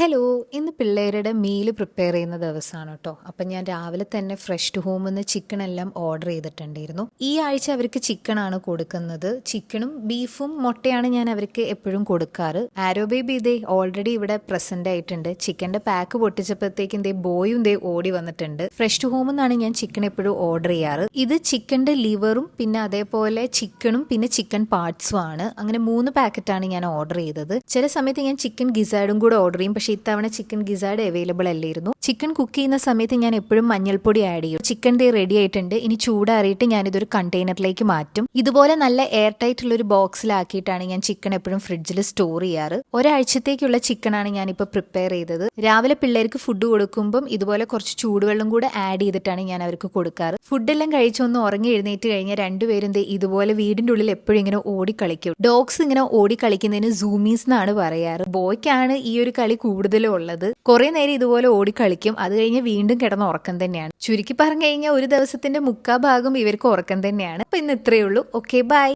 Hello ഇന്ന് പിള്ളേരുടെ meal prepare ചെയ്യുന്ന ദിവസമാണ് കേട്ടോ അപ്പം ഞാൻ രാവിലെ തന്നെ ഫ്രഷ് ടു ഹോം നിന്ന് ചിക്കൻ എല്ലാം ഓർഡർ ചെയ്തിട്ടുണ്ടായിരുന്നു. ഈ ആഴ്ച അവർക്ക് ചിക്കനാണ് കൊടുക്കുന്നത്. ചിക്കനും ബീഫും മുട്ടയാണ് ഞാൻ അവർക്ക് എപ്പോഴും കൊടുക്കാറ്. ആരോ ബേബി ഇതേ ഓൾറെഡി ഇവിടെ പ്രസന്റ് ആയിട്ടുണ്ട്. ചിക്കന്റെ പാക്ക് പൊട്ടിച്ചപ്പോഴത്തേക്കും ദേ ബോയും ദേ ഓടി വന്നിട്ടുണ്ട്. ഫ്രഷ് ടു ഹോം എന്നാണ് ഞാൻ ചിക്കൻ എപ്പോഴും ഓർഡർ ചെയ്യാറ്. ഇത് ചിക്കന്റെ ലിവറും പിന്നെ അതേപോലെ ചിക്കനും പിന്നെ ചിക്കൻ പാർട്സും ആണ്. അങ്ങനെ മൂന്ന് പാക്കറ്റാണ് ഞാൻ ഓർഡർ ചെയ്തത്. ചില സമയത്ത് ഞാൻ ചിക്കൻ ഗിസാഡും കൂടെ ഓർഡർ ചെയ്യും. പക്ഷേ ഇത്തവണ ചിക്കൻ ഗിസാഡ് അവൈലബിൾ അല്ലായിരുന്നു. ചിക്കൻ കുക്ക് ചെയ്യുന്ന സമയത്ത് ഞാൻ എപ്പോഴും മഞ്ഞൾപ്പൊടി ആഡ് ചെയ്യും. ചിക്കൻ ദേ റെഡി ആയിട്ടുണ്ട്. ഇനി ചൂടാറിയിട്ട് ഞാൻ ഇതൊരു കണ്ടെയ്നറിലേക്ക് മാറ്റും. ഇതുപോലെ നല്ല എയർ ടൈറ്റ് ഉള്ള ഒരു ബോക്സിലാക്കിയിട്ടാണ് ഞാൻ ചിക്കൻ എപ്പോഴും ഫ്രിഡ്ജിൽ സ്റ്റോർ ചെയ്യാറ്. ഒരാഴ്ചത്തേക്കുള്ള ചിക്കനാണ് ഞാൻ ഇപ്പോൾ പ്രിപ്പയർ ചെയ്തത്. രാവിലെ പിള്ളേർക്ക് ഫുഡ് കൊടുക്കുമ്പം ഇതുപോലെ കുറച്ച് ചൂടുവെള്ളം കൂടെ ആഡ് ചെയ്തിട്ടാണ് ഞാൻ അവർക്ക് കൊടുക്കാറ്. ഫുഡെല്ലാം കഴിച്ചൊന്ന് ഉറങ്ങി എഴുന്നേറ്റ് കഴിഞ്ഞാൽ രണ്ടുപേരും ഇതുപോലെ വീടിന്റെ ഉള്ളിൽ എപ്പോഴും ഇങ്ങനെ ഓടിക്കളിക്കും. ഡോഗ്സ് ഇങ്ങനെ ഓടിക്കളിക്കുന്നതിന് സൂമീസ് എന്നാണ് പറയാറ്. ബോയ്ക്കാണ് ഈ ഒരു കളി കൂടുതലും ഉള്ളത്. കുറെ നേരം ഇതുപോലെ ഓടിക്കളിക്കും. അത് കഴിഞ്ഞ് വീണ്ടും കിടന്ന് ഉറക്കം തന്നെയാണ്. ചുരുക്കി പറഞ്ഞു കഴിഞ്ഞാൽ ഒരു ദിവസത്തിന്റെ മുക്കാ ഭാഗം ഇവർക്ക് ഉറക്കം തന്നെയാണ്. അപ്പൊ ഇന്ന് ഇത്രയേ ഉള്ളൂ. Okay bye